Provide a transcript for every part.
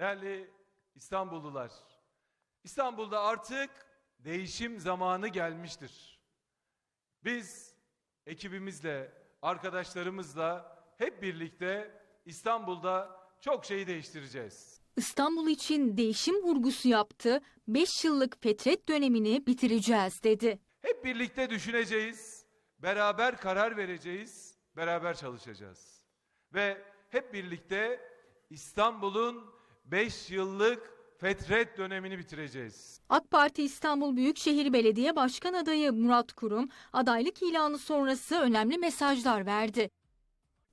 Değerli İstanbullular, İstanbul'da artık değişim zamanı gelmiştir. Biz ekibimizle, arkadaşlarımızla hep birlikte İstanbul'da çok şeyi değiştireceğiz. İstanbul için değişim vurgusu yaptı, 5 yıllık fetret dönemini bitireceğiz dedi. Hep birlikte düşüneceğiz, beraber karar vereceğiz, beraber çalışacağız. Ve hep birlikte İstanbul'un 5 yıllık fetret dönemini bitireceğiz. AK Parti İstanbul Büyükşehir Belediye Başkan adayı Murat Kurum adaylık ilanı sonrası önemli mesajlar verdi.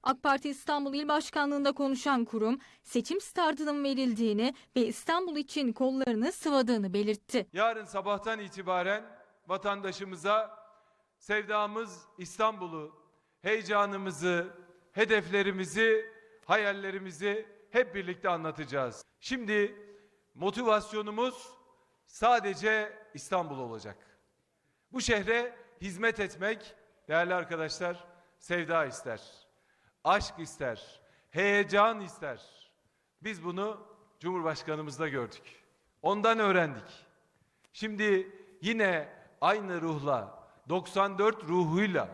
AK Parti İstanbul İl Başkanlığı'nda konuşan Kurum, seçim startının verildiğini ve İstanbul için kollarını sıvadığını belirtti. Yarın sabahtan itibaren vatandaşımıza sevdamız İstanbul'u, heyecanımızı, hedeflerimizi, hayallerimizi hep birlikte anlatacağız. Şimdi motivasyonumuz sadece İstanbul olacak. Bu şehre hizmet etmek değerli arkadaşlar sevda ister. Aşk ister, heyecan ister. Biz bunu Cumhurbaşkanımızda gördük. Ondan öğrendik. Şimdi yine aynı ruhla, 94 ruhuyla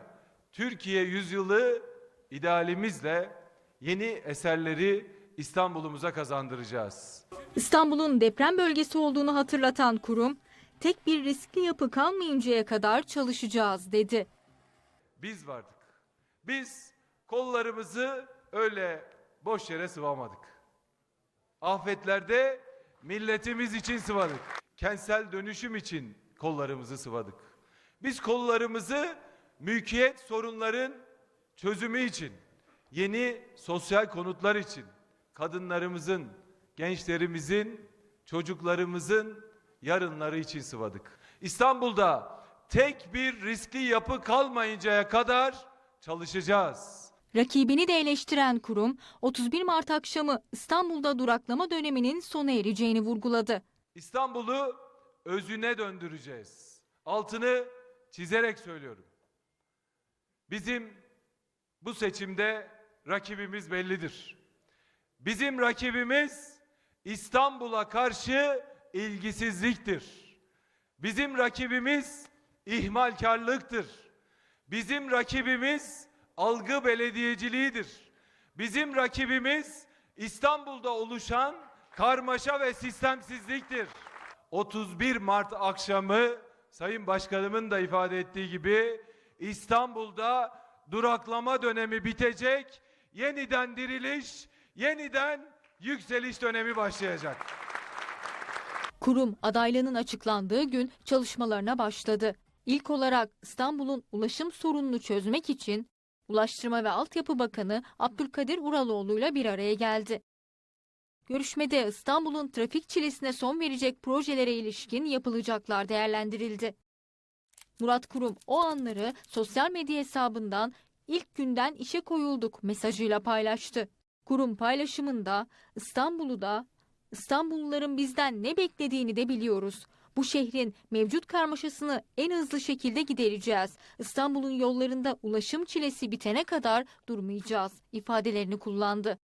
Türkiye yüzyılı idealimizle yeni eserleri İstanbul'umuza kazandıracağız. İstanbul'un deprem bölgesi olduğunu hatırlatan kurum, tek bir riskli yapı kalmayıncaya kadar çalışacağız dedi. Biz vardık. Biz kollarımızı öyle boş yere sıvamadık. Afetlerde milletimiz için sıvadık. Kentsel dönüşüm için kollarımızı sıvadık. Biz kollarımızı mülkiyet sorunların çözümü için, yeni sosyal konutlar için, kadınlarımızın, gençlerimizin, çocuklarımızın yarınları için sıvadık. İstanbul'da tek bir riskli yapı kalmayıncaya kadar çalışacağız. Rakibini de eleştiren kurum, 31 Mart akşamı İstanbul'da duraklama döneminin sona ereceğini vurguladı. İstanbul'u özüne döndüreceğiz. Altını çizerek söylüyorum. Bizim bu seçimde rakibimiz bellidir. Bizim rakibimiz İstanbul'a karşı ilgisizliktir. Bizim rakibimiz ihmalkarlıktır. Bizim rakibimiz algı belediyeciliğidir. Bizim rakibimiz İstanbul'da oluşan karmaşa ve sistemsizliktir. 31 Mart akşamı Sayın Başkanımın da ifade ettiği gibi İstanbul'da duraklama dönemi bitecek, yeniden diriliş, yeniden yükseliş dönemi başlayacak. Kurum adaylığının açıklandığı gün çalışmalarına başladı. İlk olarak İstanbul'un ulaşım sorununu çözmek için Ulaştırma ve Altyapı Bakanı Abdülkadir Uraloğlu ile bir araya geldi. Görüşmede İstanbul'un trafik çilesine son verecek projelere ilişkin yapılacaklar değerlendirildi. Murat Kurum o anları sosyal medya hesabından ilk günden işe koyulduk mesajıyla paylaştı. Kurum paylaşımında İstanbul'u da İstanbulluların bizden ne beklediğini de biliyoruz. Bu şehrin mevcut karmaşasını en hızlı şekilde gidereceğiz. İstanbul'un yollarında ulaşım çilesi bitene kadar durmayacağız ifadelerini kullandı.